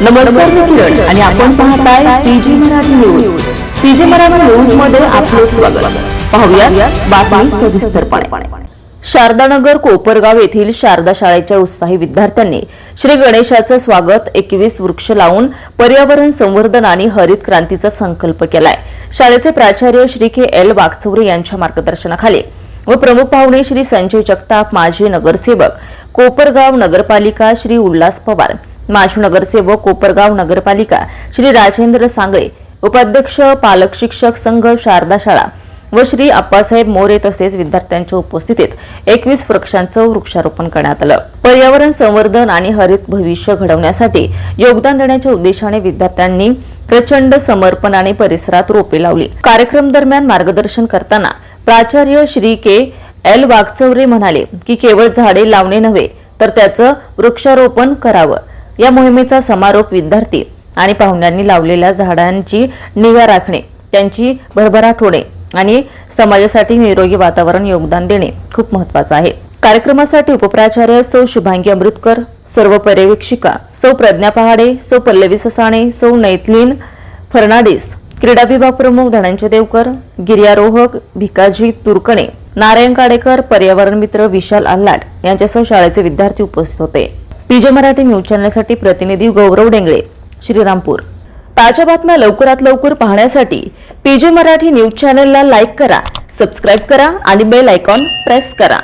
नमस्कार मी किरण आणि आपण पाहताय PG Marathi news. PG Marathi न्यूजमध्ये आपले स्वागत. पाहूया बातमी सविस्तरपणे. शारदानगर कोपरगाव येथील शारदा शाळेच्या उत्साही विद्यार्थ्यांनी श्री गणेशाचं स्वागत एकवीस वृक्ष लावून पर्यावरण संवर्धन आणि हरित क्रांतीचा संकल्प केलाय. शाळेचे प्राचार्य श्री के एल वागचौरे यांच्या मार्गदर्शनाखाली व प्रमुख पाहुणे श्री संजय जगताप माजी नगरसेवक कोपरगाव नगरपालिका श्री उल्हास पवार माजी नगरसेवक कोपरगाव नगरपालिका श्री राजेंद्र सांगळे उपाध्यक्ष पालक शिक्षक संघ शारदा शाळा व श्री आप्पासाहेब मोरे तसेच विद्यार्थ्यांच्या उपस्थितीत एकवीस वृक्षांचं वृक्षारोपण करण्यात आलं. पर्यावरण संवर्धन आणि हरित भविष्य घडवण्यासाठी योगदान देण्याच्या उद्देशाने विद्यार्थ्यांनी प्रचंड समर्पणाने परिसरात रोपे लावली. कार्यक्रम दरम्यान मार्गदर्शन करताना प्राचार्य श्री के एल वागचौरे म्हणाले की केवळ झाडे लावणे नव्हे तर त्याचं वृक्षारोपण करावं. या मोहिमेचा समारोप विद्यार्थी आणि पाहुण्यांनी लावलेल्या झाडांची निगा राखणे त्यांची भरभराट होणे आणि समाजासाठी निरोगी वातावरण योगदान देणे खूप महत्वाचं आहे. कार्यक्रमासाठी उपप्राचार्य सौ शुभांगी अमृतकर सर्व पर्यवेक्षिका सौ प्रज्ञा पहाडे सौ पल्लवी ससाणे सौ नैतलीन फर्नाडिस क्रीडा विभाग प्रमुख धनंजय देवकर गिर्यारोहक भिकाजी तुरकणे नारायण काडेकर पर्यावरण मित्र विशाल आल्हाट यांच्यासह शाळेचे विद्यार्थी उपस्थित होते. पीजे मराठी न्यूज चॅनलसाठी प्रतिनिधी गौरव डेंगळे श्रीरामपूर. ताज्या बातम्या लवकरात लवकर पाहण्यासाठी पीजे मराठी न्यूज चॅनलला लाईक करा सबस्क्राईब करा आणि बेल आयकॉन प्रेस करा.